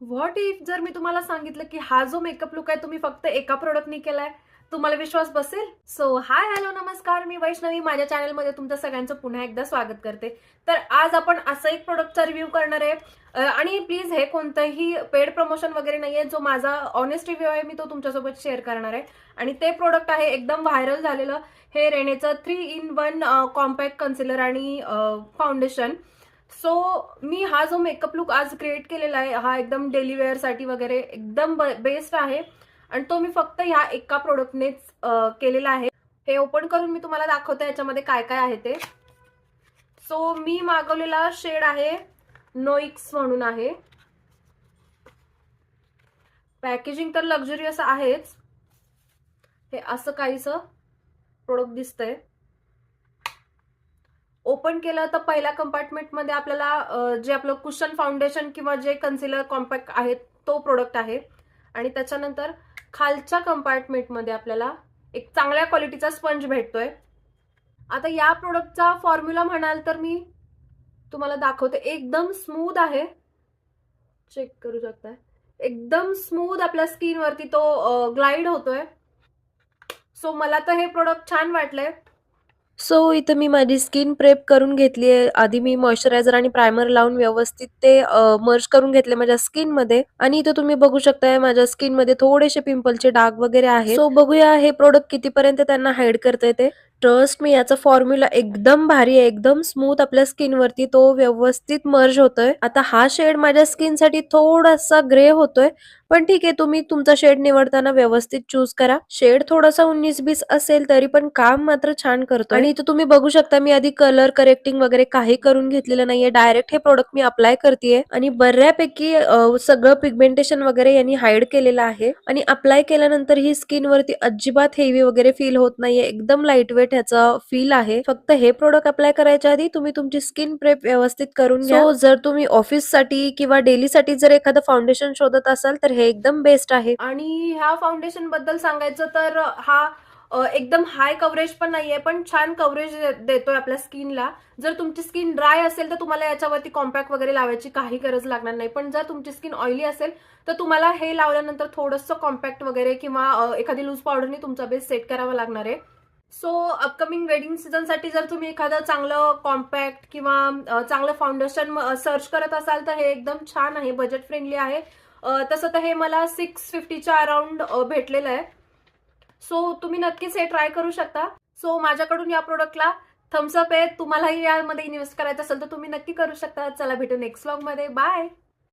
What if जर मी तुम्हाला सांगितलं की हा जो मेकअप लुक आहे तुम्ही फक्त एका प्रोडक्टनी केलाय तुम्हाला विश्वास बसेल? सो हाय हॅलो नमस्कार. मी वैष्णवी. माझ्या चॅनलमध्ये तुमचं सगळ्यांचं पुन्हा एकदा स्वागत करते. तर आज आपण असं एक प्रोडक्टचा रिव्ह्यू करणार आहे. आणि प्लीज हे कोणतंही पेड प्रमोशन वगैरे नाही आहे जो माझा ऑनेस्ट रिव्ह्यू आहे मी तो तुमच्यासोबत शेअर करणार आहे. आणि ते प्रोडक्ट आहे एकदम व्हायरल झालेलं. हे रेनेचं three in one compact concealer आणि फाउंडेशन सो मी हा जो मेकअप लुक आज क्रिएट केलेला आहे हा एकदम डेली वेअरसाठी वगैरे एकदम बेस्ट आहे. आणि तो मी फक्त ह्या एका प्रोडक्टनेच केलेला आहे. हे ओपन करून मी तुम्हाला दाखवते याच्यामध्ये काय काय आहे ते. सो मी मागवलेला शेड आहे नोईक्स म्हणून आहे. पॅकेजिंग तर लक्झरियस आहेच. हे असं काहीसं प्रोडक्ट दिसतंय. ओपन केलं तर पहिल्या कंपार्टमेंटमध्ये आपल्याला जे आपलं कुशन फाउंडेशन किंवा जे कन्सिलर कॉम्पॅक्ट आहे तो प्रोडक्ट आहे. आणि त्याच्यानंतर खालच्या कंपार्टमेंटमध्ये आपल्याला एक चांगल्या क्वालिटीचा स्पंज भेटतोय. आता या प्रोडक्टचा फॉर्म्युला म्हणाल तर मी तुम्हाला दाखवते. एकदम स्मूथ आहे. चेक करू शकताय? एकदम स्मूथ आपल्या स्किनवरती तो ग्लाइड होतोय. सो मला तर हे प्रोडक्ट छान वाटलंय. सो इथं मी माझी स्किन प्रेप करून घेतली आहे. आधी मी मॉइश्चरायझर आणि प्रायमर लावून व्यवस्थित ते मर्ज करून घेतले माझ्या स्किनमध्ये. आणि इथं तुम्ही बघू शकताय माझ्या स्किनमध्ये थोडेसे पिंपलचे डाग वगैरे आहे सो बघूया हे प्रोडक्ट कितीपर्यंत त्यांना हाईड करता येते ट्रस्ट मी याचा फॉर्म्युला एकदम भारी आहे. एकदम स्मूथ आपल्या स्किन वरती तो व्यवस्थित मर्ज होतोय. आता हा शेड माझ्या स्किनसाठी थोडासा ग्रे होतोय. पण ठीक आहे तुम्ही तुमचा शेड निवडताना व्यवस्थित चूज करा. शेड थोडासा उन्नीस बीस असेल तरी पण काम मात्र छान करतो आणि इथं तुम्ही बघू शकता मी आधी कलर करेक्टिंग वगैरे काही करून घेतलेलं नाहीये. डायरेक्ट हे प्रोडक्ट मी अप्लाय करतेय. आणि बऱ्यापैकी सगळं पिगमेंटेशन वगैरे यांनी हाईड केलेलं आहे. आणि अप्लाय केल्यानंतर ही स्किन वरती अजिबात हेवी वगैरे फील होत नाहीये. एकदम लाइट वेट ह्याचा फील आहे. फक्त हे प्रोडक्ट अप्लाय करायच्या आधी तुम्ही तुमची स्किन प्रेप व्यवस्थित करून घ्या. जर तुम्ही ऑफिससाठी किंवा डेली साठी जर एखादं फाउंडेशन शोधत असाल तर हे एकदम बेस्ट आहे. आणि ह्या फाउंडेशनबद्दल सांगायचं तर हा एकदम हाय कव्हरेज पण नाहीये पण छान कव्हरेज देतोय आपल्या स्किनला जर तुमची स्किन ड्राय असेल तर तुम्हाला याच्यावरती कॉम्पॅक्ट वगैरे लावायची काही गरज लागणार नाही. पण जर तुमची स्किन ऑइली असेल तर तुम्हाला हे लावल्यानंतर थोडंसं कॉम्पॅक्ट वगैरे किंवा एखादी लूज पावडरने तुमचा बेस सेट करावा लागणार आहे. सो अपकमिंग वेडिंग सीझनसाठी जर तुम्ही एखादं चांगलं कॉम्पॅक्ट किंवा चांगलं फाउंडेशन सर्च करत असाल तर हे एकदम छान आहे बजेट फ्रेंडली आहे. तसं तर हे मला सिक्स फिफ्टीच्या अराउंड भेटलेलं आहे. सो तुम्ही नक्कीच हे ट्राय करू शकता. सो माझ्याकडून या प्रोडक्टला थम्सअप आहे. तुम्हालाही यामध्ये इन्व्हेस्ट करायचं असेल तर तुम्ही नक्की करू शकता. चला भेटू नेक्स्टमध्ये. बाय